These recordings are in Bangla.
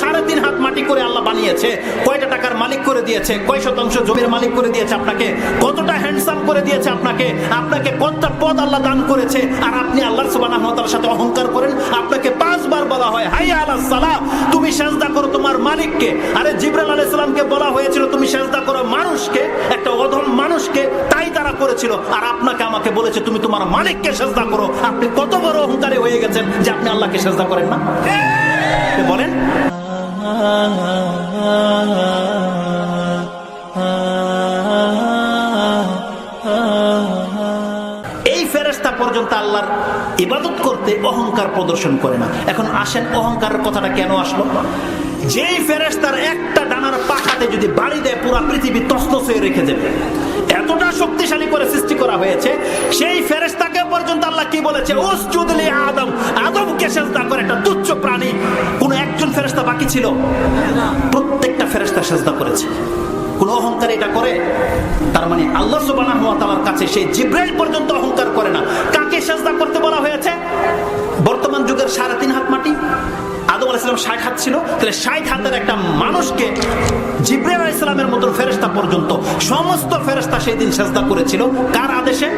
সাড়ে তিন হাত মাটি করে আল্লাহ বানিয়েছে, কয়টা টাকার মালিক করে দিয়েছে, কয় শতাংশ জমির মালিক করে দিয়েছে আপনাকে, কতটা হ্যান্ডসাম করে দিয়েছে আপনাকে আপনাকে কতটা পদ আল্লাহ দান করেছে, আর আপনি আল্লাহ ওয়া সাথে অহংকার করেন, আপনাকে পাঁচবার বলা হয়, হাই আল্লাহ সালাহ তুমি সেজদা করো তোমার মালিককে, আরে জিবরাইল আলাইহিস সালামকে বলা হয়েছিল, তুমি সেজদা করো মানুষকে, একটা অধম মানুষকে, তাই তারা করেছিল, আর আপনাকে আমাকে বলেছে, তুমি তোমার মালিককে সেজদা করো, আপনি কত বড় অহংকারী হয়ে গেছেন যে আপনি আল্লাহকে সেজদা করেন না? বলেন। ফেরেস্তা পর্যন্ত আল্লাহর ইবাদত করতে অহংকার প্রদর্শন করে না। এখন আসেন অহংকারের কথাটা কেন আসলো? যেই ফেরেস্তার একটা ডানার পাখাতে যদি বাড়ি দেয়, পুরো পৃথিবী তসতস হয়ে রেখে দেবে। এতটা শক্তিশালী করে সৃষ্টি করা হয়েছে, সেই ফেরেস্তাকে পর্যন্ত আল্লাহ কি বলেছে? উসজুদলি আদম। আদমকে সেজদা করে একটা তুচ্ছ প্রাণী। কোন একজন ফেরেস্তা বাকি ছিল? প্রত্যেকটা ফেরেস্তা সেজদা করেছে। কোন অহংকার এটা করে? তার মানে আল্লাহ সুবাহ কাছে সেই জিব্রাইল পর্যন্ত অহংকার করে না। কাকে সেজদা আলাইসালাম ষাট হাত ছিল, তাহলে ষাট হাতের একটা মানুষকে আলাইসালামের মতন পর্যন্ত সমস্ত সেই দিন সেজদা করেছিল। কার আদেশে?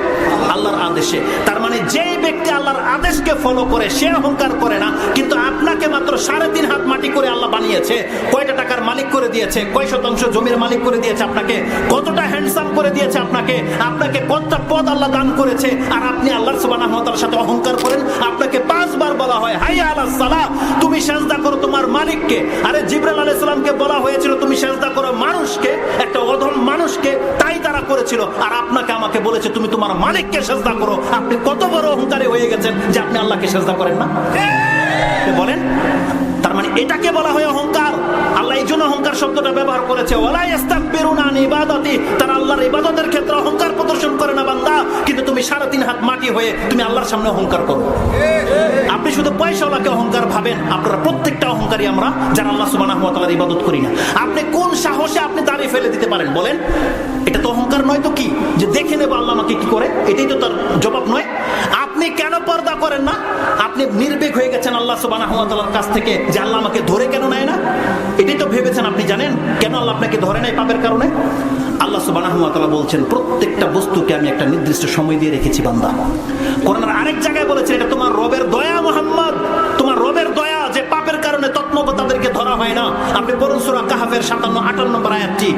আল্লাহর আদেশে। তার মানে যেই ব্যক্তি আল্লাহর আদেশকে ফলো করে, সে অহংকার করে না, কিন্তু আপনাকে মাত্র সাড়ে তিন হাত মাটি করে আল্লাহ বানিয়েছে, কয়টা টাকার মালিক করে দিয়েছে, কয় শতাংশ জমির মালিক করে দিয়েছে আপনাকে, কতটা হ্যান্ডসাম করে দিয়েছে আপনাকে আপনাকে কতটা পদ আল্লাহ দান করেছে, আর আপনি আল্লাহ ওয়া সাথে অহংকার করেন, আপনাকে পাঁচবার বলা হয় হাইয়া আলাস সালাহ তুমি সেজদা করো তোমার মালিককে। আরে জিবরাইল আলাইহিস সালামকে বলা হয়েছিল, তুমি সেজদা করো মানুষকে, একটা অধম মানুষকে। তাই তারা করেছিল। আর আপনাকে আমাকে বলেছে, তুমি তোমার মালিককে সেজদা করো। আপনি কত বড় অহংকারী হয়ে গেছেন যে আপনি আল্লাহকে সেজদা করেন না। বলেন? তার মানে এটাকে বলা হয় অহংকার। আল্লাহ এই জন্য অহংকার শব্দটা ব্যবহার করেছে, ওয়ালা ইস্তাকবিরুনা ইবাদাতি। তারা আল্লাহর ইবাদতের ক্ষেত্রে অহংকার সাড়ে তিন হাত মাটি হয়ে তুমি আল্লাহর সামনে অহংকার করো। আপনি শুধু পয়সাওয়ালাকে অহংকার ভাবেন, আপনারা প্রত্যেকটা অহংকারী আমরা যারা আল্লাহ ওয়া ইবাদত করি না। আপনি কোন সাহসে আপনি দাঁড়িয়ে ফেলে দিতে পারেন? বলেন, এটা তো অহংকার নয় তো কি? যে দেখে নেব আল্লাহ আমাকে কি করে, এটাই তো তার জবাব নয়। আপনি কেন পর্দা করেন না? আপনি নির্বেক হয়ে গেছেন আল্লাহ ওয়া কাছ থেকে যে আল্লাহ আমাকে ধরে কেন নেয় না? এটাই তো ভেবেছেন আপনি, জানেন? কেন আল্লাহ আপনাকে ধরে নেয় পাপের কারণে? আল্লাহ তাআলা বলছেন, প্রত্যেকটা বস্তুকে আমি একটা নির্দিষ্ট সময় দিয়ে রেখেছি, বান্দা। কোরআনের আরেক জায়গায় বলেছেন, এটা তোমার রবের দয়া, মোহাম্মদ। তোমার রবের দয়া যে পাপের কারণে তৎমগ তাদেরকে ধরা হয় না। আপনি পড়ুন সূরা কাহাফের 57 58 নম্বর আয়াতটি।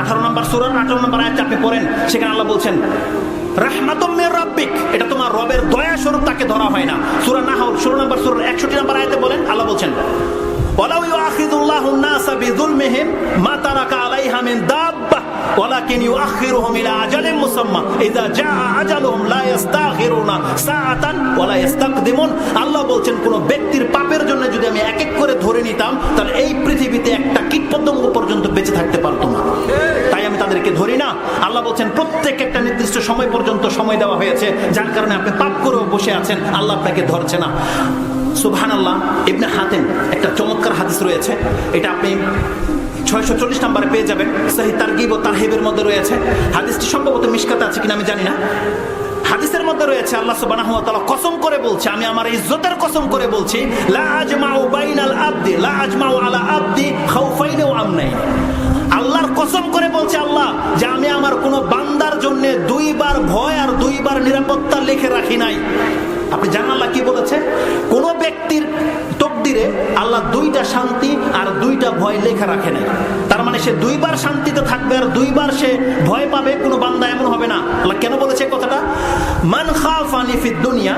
18 নম্বর সুরান 18 নম্বর আয়াতটি আপনি পড়েন। সেখানে আল্লাহ বলছেন রাব্বিক এটা তোমার রবের দয়া স্বরূপ তাকে ধরা হয় না সূরা নাহল 16 নম্বর সূরার 61 নম্বর আয়াতে বলেন আল্লাহ বলছেন ওয়ালাউ ইউআখিযুল্লাহু النَّاسَ بِظُلْمِهِمْ মা তারাকা আলাইহা মিন দাব্বাহ ولكن يؤخرهم الى اجل مسمى اذا جاء اجلهم لا يستاخرون ساعه ولا يستقدمون আল্লাহ বলছেন কোন ব্যক্তির পাপের জন্য যদি আমি এক এক করে ধরে নিতাম তাহলে এই সময় দেওয়া হয়েছে, যার কারণে আপনি পাপ করেও বসে আছেন, আল্লাহ আপনাকে ধরছে না। সুবহান আল্লাহ ইবনে হাতেম, একটা চমৎকার হাদিস রয়েছে। এটা আপনি ছয়শো চল্লিশ নাম্বারে পেয়ে যাবেন, সাহি তারগিব ও তারহিবের মধ্যে রয়েছে। হাদিসটি সম্ভবত মিশকাতে আছে কিনা আমি জানি না। হাদিসের মধ্যে রয়েছে, আল্লাহ তাআলা কসম করে বলছে, আমি আমার ইজ্জতের কসম করে বলছি, লা বাইনাল আবদি, লা আলা আবদি খাউফাইন ওয়া আমনাইন। আল্লাহর কসম করে বলছে দুইবার ভয় আর দুইবার নিরাপত্তা লিখে রাখি নাই। আপনি জানেন কি বলেছে? কোন ব্যক্তির তকদিরে আল্লাহ দুইটা শান্তি আর দুইটা ভয় লেখা রাখে নাই। তার মানে সে দুইবার শান্তিতে থাকবে আর দুইবার সে ভয় পাবে, কোনো বান্দা এমন হবে না। আল্লাহ কেন বলেছে কথাটা? মান খাফানি ফিদ দুনিয়া